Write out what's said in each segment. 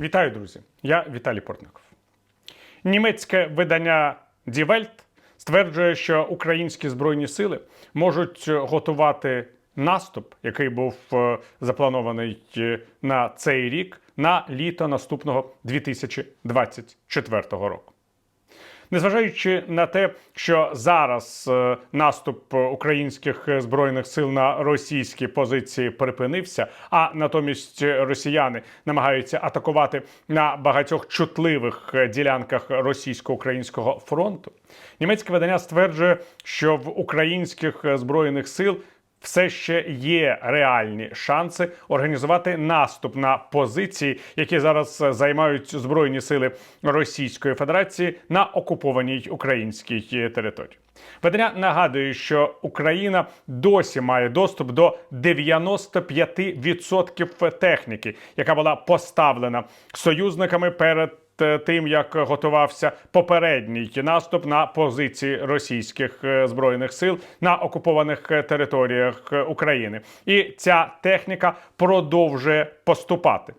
Вітаю, друзі! Я Віталій Портников. Німецьке видання Die Welt стверджує, що українські збройні сили можуть готувати наступ, який був е, запланований е, на цей рік, на літо наступного 2024 року. Незважаючи на те, що зараз е, наступ українських збройних сил на російські позиції припинився, а натомість росіяни намагаються атакувати на багатьох чутливих ділянках російсько-українського фронту, німецьке видання стверджує, що в українських збройних сил все ще є реальні шанси організувати наступ на позиції, які зараз е, займають збройні сили Російської Федерації на окупованій українській території. Видання нагадує, що Україна досі має доступ до 95% техніки, яка була поставлена союзниками перед е, тим як готувався попередній наступ на позиції російських е, збройних сил на окупованих е, територіях е, України, і ця техніка продовжує поступати.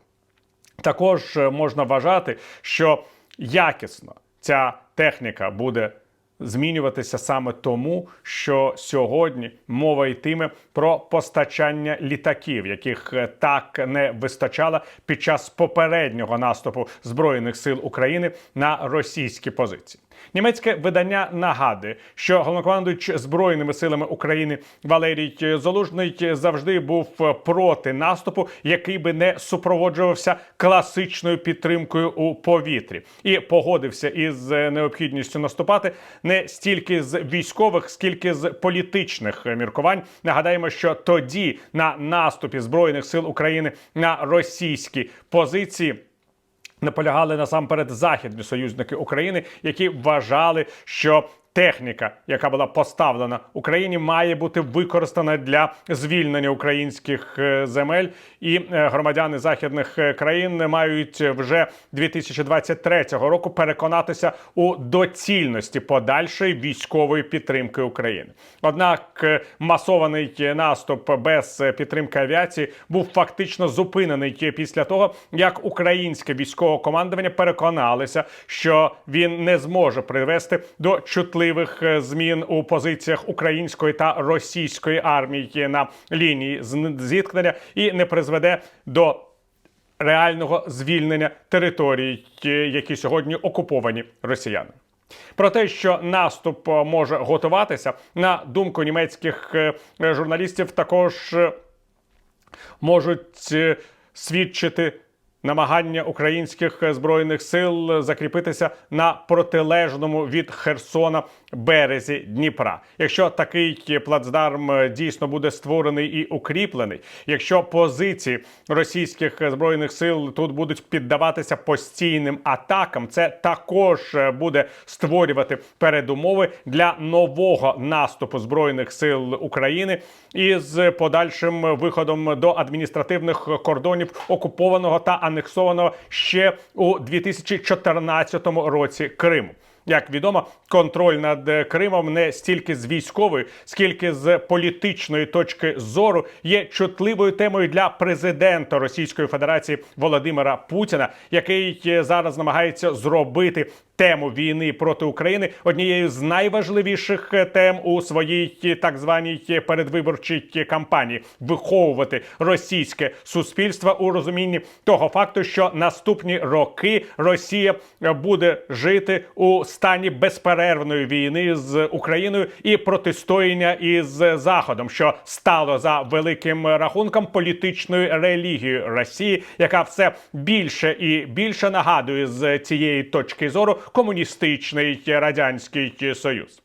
Також е, можна вважати, що якісно ця техніка буде змінюватися саме тому, що сьогодні мова йтиме про постачання літаків, яких е, так не вистачало під час попереднього наступу збройних сил України на російські позиції. Німецьке видання нагадує, що головнокомандуючий збройними силами України Валерій Залужний завжди був проти наступу, який би не супроводжувався класичною підтримкою у повітрі, і погодився із необхідністю наступати не стільки з військових, скільки з політичних міркувань. Нагадаємо, що тоді на наступі збройних сил України на російські позиції. Наполягали насамперед західні союзники України, які вважали, що техніка, яка була поставлена Україні, має бути використана для звільнення українських е, земель, і е, громадяни західних е, країн мають вже 2023 року переконатися у доцільності подальшої військової підтримки України. Однак масований наступ без підтримки авіації був фактично зупинений після того, як українське військове командування переконалися, що він не зможе привести до чутливих е, змін у позиціях української та російської армії на лінії зіткнення і не призведе до реального звільнення територій, е, які сьогодні окуповані росіянами. Про те, що наступ е, може готуватися, на думку німецьких журналістів, також можуть свідчити намагання українських збройних сил закріпитися на протилежному від Херсона березі Дніпра. Якщо такий плацдарм е, дійсно буде створений і укріплений, якщо позиції російських збройних сил тут будуть піддаватися постійним атакам, це також е, буде створювати передумови для нового наступу збройних сил України із подальшим виходом до адміністративних кордонів окупованого та анексованого ще у 2014 році Криму. Як відомо, контроль над Кримом не стільки з військової, скільки з політичної точки зору є чутливою темою для президента Російської Федерації Володимира Путіна, який е, зараз намагається зробити тему війни проти України однією з найважливіших е, тем у своїй е, так званій передвиборчій кампанії виховувати російське суспільство у розумінні того факту, що наступні роки Росія буде жити у стані безперервної війни з Україною і протистояння із Заходом, що стало за великим рахунком політичною релігією Росії, яка все більше і більше нагадує з цієї точки зору комуністичний радянський союз.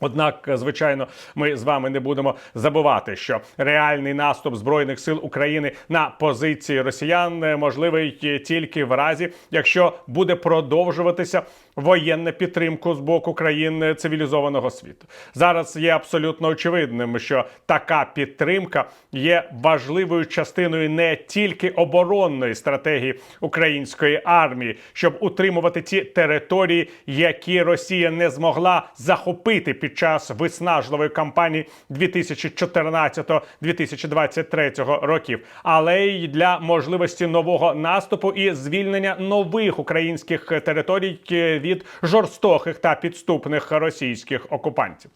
Однак, звичайно, ми з вами не будемо забувати, що реальний наступ збройних сил України на позиції росіян е, можливий тільки в разі, якщо буде продовжуватися воєнну підтримку з боку країн цивілізованого світу. Зараз є абсолютно очевидним, що така підтримка є важливою частиною не тільки оборонної стратегії української армії, щоб утримувати ті території, які Росія не змогла захопити під час виснажливої кампанії 2014-2023 років, але й для можливості нового наступу і звільнення нових українських територій від жорстоких та підступних російських окупантів.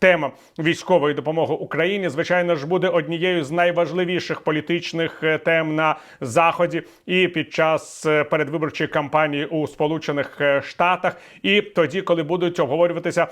Тема військової допомоги Україні, звичайно ж, буде однією з найважливіших політичних е, тем на заході і під час е, передвиборчої кампанії у Сполучених е, Штатах, і тоді, коли будуть обговорюватися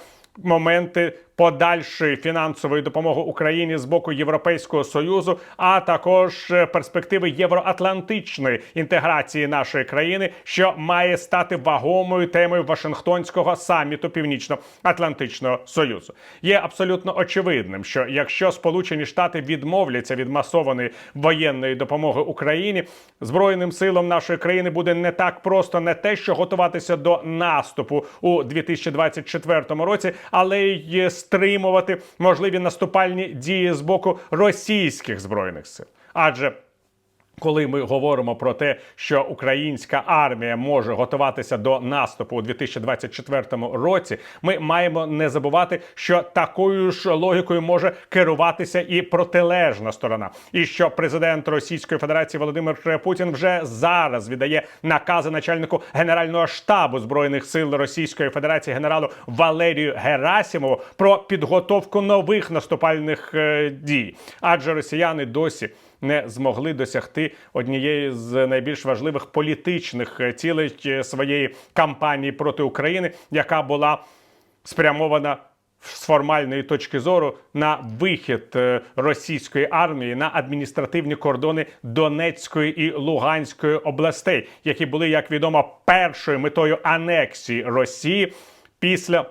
моменти подальшої фінансової допомоги Україні з боку Європейського союзу, а також е, перспективи євроатлантичної інтеграції нашої країни, що має стати вагомою темою Вашингтонського саміту Північно-Атлантичного Союзу. Є абсолютно очевидним, що якщо Сполучені Штати відмовляться від масованої воєнної допомоги Україні, збройним силам нашої країни буде не так просто не те, що готуватися до наступу у 2024 році, але й стримувати можливі наступальні дії з боку російських збройних сил. Адже коли ми говоримо про те, що українська армія може готуватися до наступу у 2024 році, ми маємо не забувати, що такою ж логікою може керуватися і протилежна сторона, і що президент Російської Федерації Володимир Путін вже зараз віддає накази начальнику генерального штабу збройних сил Російської Федерації генералу Валерію Герасімову про підготовку нових наступальних е, дій, адже росіяни досі не змогли досягти однієї з найбільш важливих політичних е, цілей е, своєї кампанії проти України, яка була спрямована з формальної точки зору на вихід е, російської армії на адміністративні кордони Донецької і Луганської областей, які були, як відомо, першою метою анексії Росії після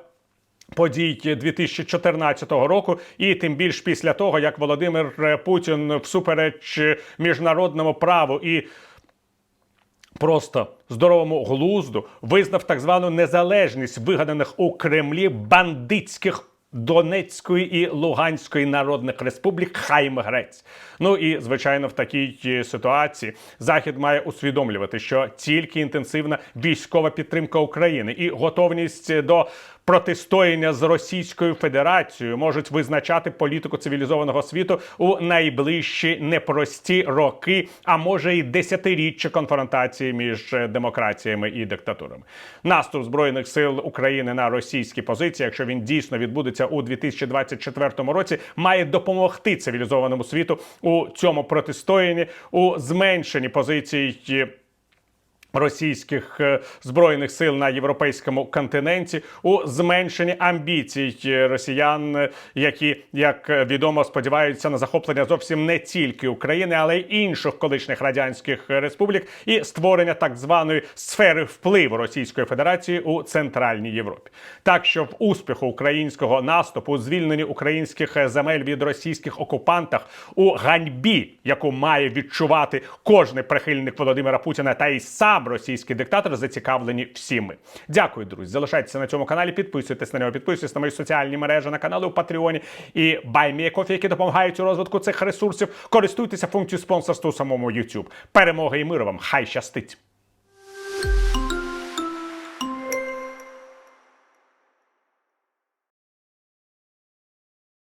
подій 2014 року, і тим більш після того, як Володимир Путін всупереч міжнародному праву і просто здоровому глузду визнав так звану незалежність вигаданих у Кремлі бандитських. Донецької і Луганської народних республік Хайм Грець. Ну і звичайно, в такій е, ситуації Захід має усвідомлювати, що тільки інтенсивна військова підтримка України і готовність до протистояння з Російською Федерацією можуть визначати політику цивілізованого світу у найближчі непрості роки, а може й десятиріччя конфронтації між е, демократіями і диктатурами. Наступ збройних сил України на російські позиції, якщо він дійсно відбудеться у 2024 році, має допомогти цивілізованому світу у цьому протистоянні у зменшенні позицій російських е, збройних сил на європейському континенті у зменшенні амбіцій росіян, які як відомо сподіваються на захоплення зовсім не тільки України, але й інших колишніх радянських республік, і створення так званої сфери впливу Російської Федерації у Центральній Європі. Так що в успіху українського наступу, звільненні українських земель від російських окупантах у ганьбі, яку має відчувати кожний прихильник Володимира Путіна, та й сам російський диктатор зацікавлені всі ми. Дякую, друзі. Залишайтеся на цьому каналі, підписуйтесь на нього, підписуйтесь на мої соціальні мережі, на канали у Патреоні і Баймієкофі, які допомагають у розвитку цих ресурсів. Користуйтеся функцією спонсорства у самому YouTube. Перемоги і миру вам! Хай щастить!